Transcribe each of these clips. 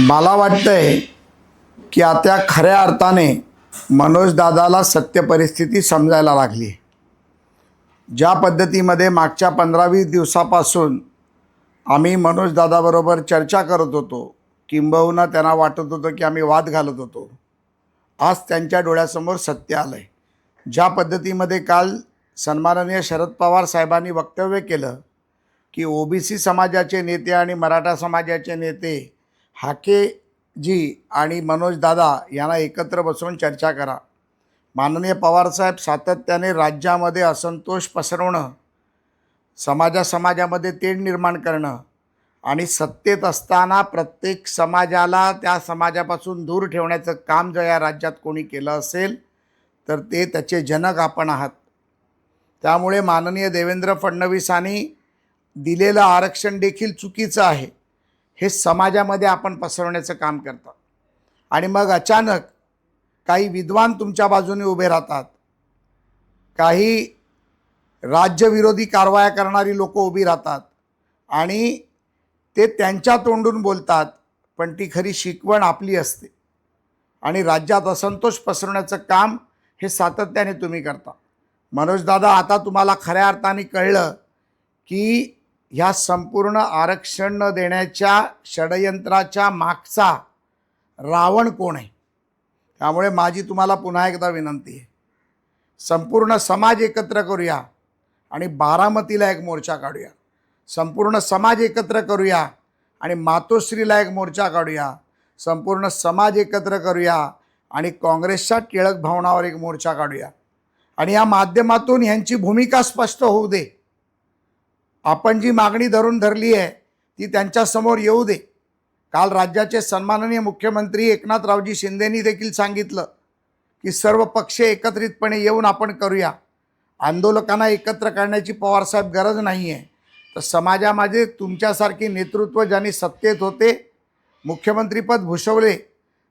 मला वाटतंय की आता खऱ्या अर्थाने मनोजदादाला सत्य परिस्थिती समजायला लागली. ज्या पद्धतीमध्ये मागच्या पंधरा वीस दिवसापासून आम्ही मनोजदादाबरोबर चर्चा करत होतो किंबहुना त्यांना वाटत होतं की आम्ही वाद घालत होतो. आज त्यांच्या डोळ्यासमोर सत्य आलं आहे ज्या पद्धतीमध्ये काल सन्माननीय शरद पवार साहेबांनी वक्तव्य केलं की ओबीसी समाजाचे नेते आणि मराठा समाजाचे नेते हाकेजी आणि मनोजदादा यांना एकत्र बसवून चर्चा करा. माननीय पवारसाहेब सातत्याने राज्यामध्ये असंतोष पसरवणं समाजा समाजामध्ये तेढ निर्माण करणं आणि सत्तेत असताना प्रत्येक समाजाला त्या समाजापासून दूर ठेवण्याचं काम जर या राज्यात कोणी केलं असेल तर ते त्याचे जनक आपण आहात. त्यामुळे माननीय देवेंद्र फडणवीसांनी दिलेलं आरक्षण देखील चुकीचं आहे. हे समाजामध्ये आपण पसरवण्याचं काम करतात. आणि मग अचानक काही विद्वान तुमच्या बाजूने उभे राहतात. काही राज्यविरोधी कारवाया करणारी लोक उभी राहतात. आणि ते त्यांच्या तोंडून बोलतात पण ती खरी शिकवण आपली असते. आणि राज्यात असंतोष पसरवण्याचं काम हे सातत्याने तुम्ही करता. मनोजदादा आता तुम्हाला खऱ्या अर्थाने कळलं की ह्या संपूर्ण आरक्षण न देण्याच्या षडयंत्राच्या मागचा रावण कोण आहे? त्यामुळे माझी तुम्हाला पुन्हा एकदा विनंती आहे. संपूर्ण समाज एकत्र करूया आणि बारामतीला एक मोर्चा काढूया. संपूर्ण समाज एकत्र करूया आणि मातोश्रीला एक मोर्चा काढूया. संपूर्ण समाज एकत्र करूया आणि काँग्रेसच्या टिळक भवनावर एक मोर्चा काढूया. आणि या माध्यमातून ह्यांची भूमिका स्पष्ट होऊ दे. आपण जी मागणी धरून धरली आहे ती त्यांच्यासमोर येऊ दे. काल राज्याचे सन्माननीय मुख्यमंत्री एकनाथरावजी शिंदेनी देखील सांगितलं की सर्व पक्ष एकत्रितपणे येऊन आपण करूया. आंदोलकांना एकत्र करण्याची पवारसाहेब गरज नाही आहे तर समाजामध्ये तुमच्यासारखी नेतृत्व ज्यांनी सत्तेत होते मुख्यमंत्रीपद भूषवले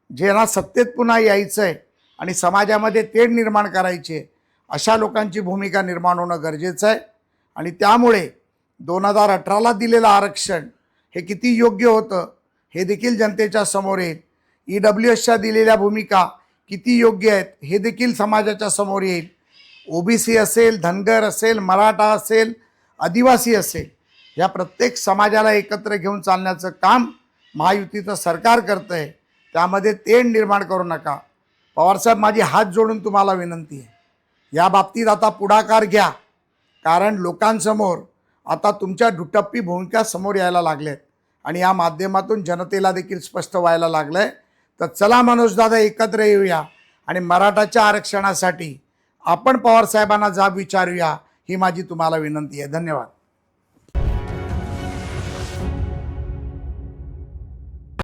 ज्यांना सत्तेत पुन्हा यायचं आहे आणि समाजामध्ये तेढ निर्माण करायचे अशा लोकांची भूमिका निर्माण होणं गरजेचं आहे. आणि त्यामुळे दोन हजार अठराला दिलेलं आरक्षण हे किती योग्य होतं हे देखील जनतेच्या समोर येईल. ई डब्ल्यू एसच्या दिलेल्या भूमिका किती योग्य आहेत हे देखील समाजाच्या समोर येईल. ओबीसी असेल धनगर असेल मराठा असेल आदिवासी असेल या प्रत्येक समाजाला एकत्र घेऊन चालण्याचं काम महायुतीचं सरकार करतं आहे त्यामध्ये तेढ निर्माण करू नका. पवारसाहेब माझी हात जोडून तुम्हाला विनंती आहे. या बाबतीत आता पुढाकार घ्या. कारण लोकांसमोर आता तुमच्या दुटप्पी भूमिका समोर यायला लागल्यात आणि या माध्यमातून जनतेला देखील स्पष्ट व्हायला लागलं आहे तर चला मनोजदादा एकत्र येऊया. आणि मराठाच्या आरक्षणासाठी आपण पवारसाहेबांना जाब विचारूया ही माझी तुम्हाला विनंती आहे. धन्यवाद.